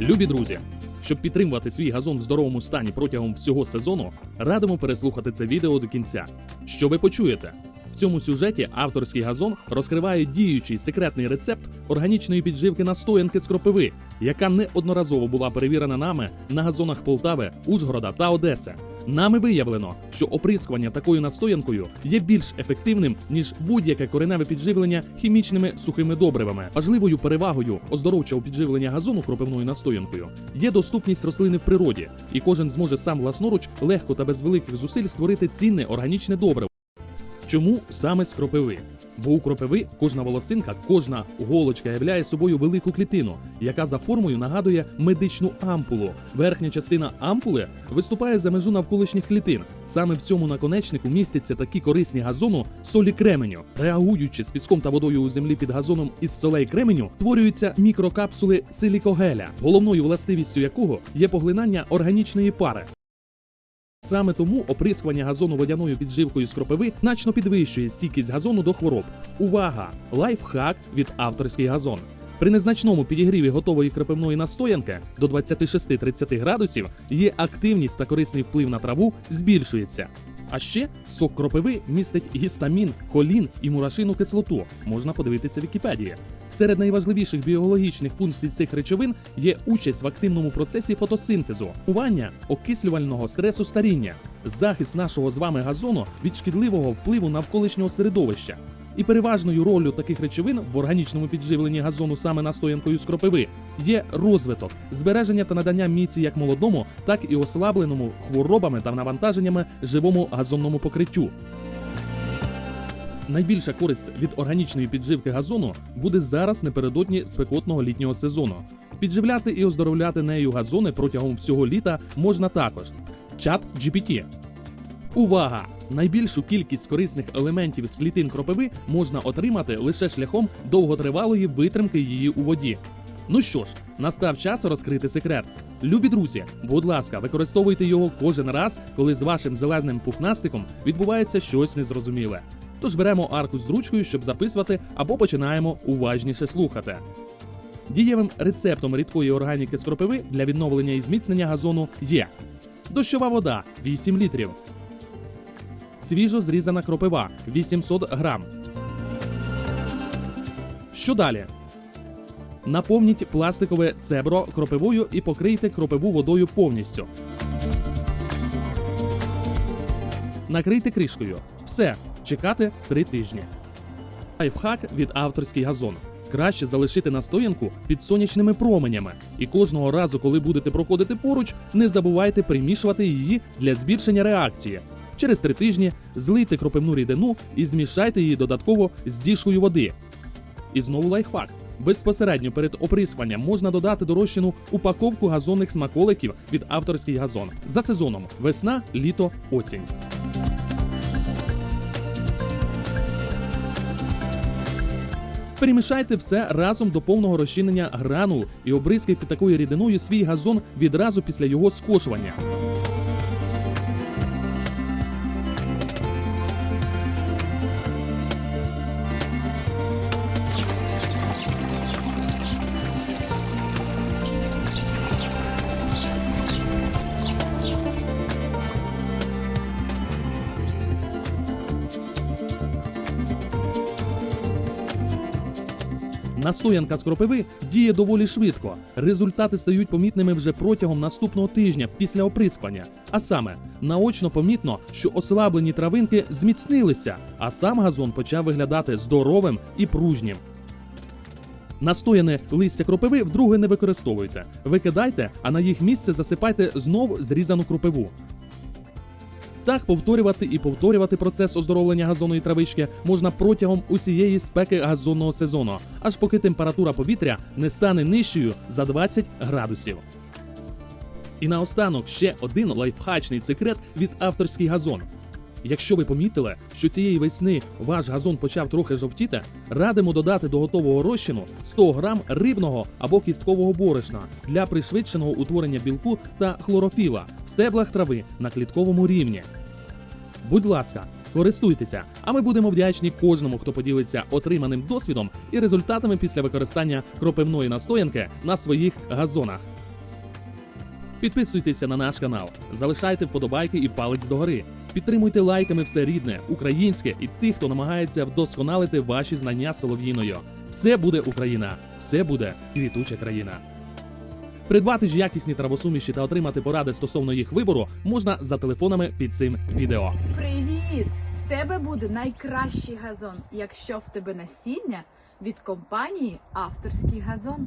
Любі друзі, щоб підтримувати свій газон в здоровому стані протягом всього сезону, радимо переслухати це відео до кінця. Що ви почуєте? Цьому сюжеті авторський газон розкриває діючий секретний рецепт органічної підживки настоянки з кропиви, яка неодноразово була перевірена нами на газонах Полтави, Ужгорода та Одеси. Нами виявлено, що оприскування такою настоянкою є більш ефективним ніж будь-яке кореневе підживлення хімічними сухими добривами. Важливою перевагою оздоровчого підживлення газону кропивною настоянкою є доступність рослини в природі, і кожен зможе сам власноруч легко та без великих зусиль створити цінне органічне добриво. Чому саме з кропиви? Бо у кропиви кожна волосинка, кожна голочка являє собою велику клітину, яка за формою нагадує медичну ампулу. Верхня частина ампули виступає за межу навколишніх клітин. Саме в цьому наконечнику містяться такі корисні газону солі кременю. Реагуючи з піском та водою у землі під газоном із солей кременю, творюються мікрокапсули силікогеля, головною властивістю якого є поглинання органічної пари. Саме тому оприскування газону водяною підживкою з кропиви значно підвищує стійкість газону до хвороб. Увага! Лайфхак від авторський газон. При незначному підігріві готової крапивної настоянки до 26-30 градусів її активність та корисний вплив на траву збільшується. А ще сок кропиви містить гістамін, холін і мурашину кислоту. Можна подивитися в Вікіпедії. Серед найважливіших біологічних функцій цих речовин є участь в активному процесі фотосинтезу, ування окислювального стресу старіння, захист нашого з вами газону від шкідливого впливу навколишнього середовища. І переважною ролью таких речовин в органічному підживленні газону саме настоянкою з кропиви є розвиток, збереження та надання міці як молодому, так і ослабленому хворобами та навантаженнями живому газонному покриттю. Найбільша користь від органічної підживки газону буде зараз напередодні спекотного літнього сезону. Підживляти і оздоровляти нею газони протягом всього літа можна також. Чат GPT. Увага! Найбільшу кількість корисних елементів з клітин кропиви можна отримати лише шляхом довготривалої витримки її у воді. Ну що ж, настав час розкрити секрет. Любі друзі, будь ласка, використовуйте його кожен раз, коли з вашим зеленим пухнастиком відбувається щось незрозуміле. Тож беремо аркус з ручкою, щоб записувати, або починаємо уважніше слухати. Дієвим рецептом рідкої органіки з кропиви для відновлення і зміцнення газону є дощова вода 8 літрів, свіжо зрізана кропива 800 грам. Що далі? Наповніть пластикове цебро кропивою і покрийте кропиву водою повністю. Накрийте кришкою. Все, чекати 3 тижні. Лайфхак від авторський газон. Краще залишити настоянку під сонячними променями. І кожного разу, коли будете проходити поруч, не забувайте примішувати її для збільшення реакції. Через три тижні злийте кропивну рідину і змішайте її додатково з діжкою води. І знову лайфхак. Безпосередньо перед оприскуванням можна додати до розчину упаковку газонних смаколиків від авторський газон за сезоном весна, літо, осінь. Перемішайте все разом до повного розчинення гранул і обризкайте такою рідиною свій газон відразу після його скошування. Настоянка з кропиви діє доволі швидко. Результати стають помітними вже протягом наступного тижня після оприскування. А саме, наочно помітно, що ослаблені травинки зміцнилися, а сам газон почав виглядати здоровим і пружнім. Настояне листя кропиви вдруге не використовуйте. Викидайте, а на їх місце засипайте знов зрізану кропиву. Так повторювати і повторювати процес оздоровлення газонної травички можна протягом усієї спеки газонного сезону, аж поки температура повітря не стане нижчою за 20 градусів. І наостанок ще один лайфхачний секрет від авторський газон. Якщо ви помітили, що цієї весни ваш газон почав трохи жовтіти, радимо додати до готового розчину 100 грам рибного або кісткового борошна для пришвидшеного утворення білку та хлорофіла в стеблах трави на клітковому рівні. Будь ласка, користуйтеся, а ми будемо вдячні кожному, хто поділиться отриманим досвідом і результатами після використання кропивної настоянки на своїх газонах. Підписуйтеся на наш канал, залишайте вподобайки і палець догори. Підтримуйте лайками все рідне, українське і тих, хто намагається вдосконалити ваші знання солов'їною. Все буде Україна, все буде квітуча країна. Придбати ж якісні травосуміші та отримати поради стосовно їх вибору можна за телефонами під цим відео. Привіт! В тебе буде найкращий газон, якщо в тебе насіння від компанії Авторський газон.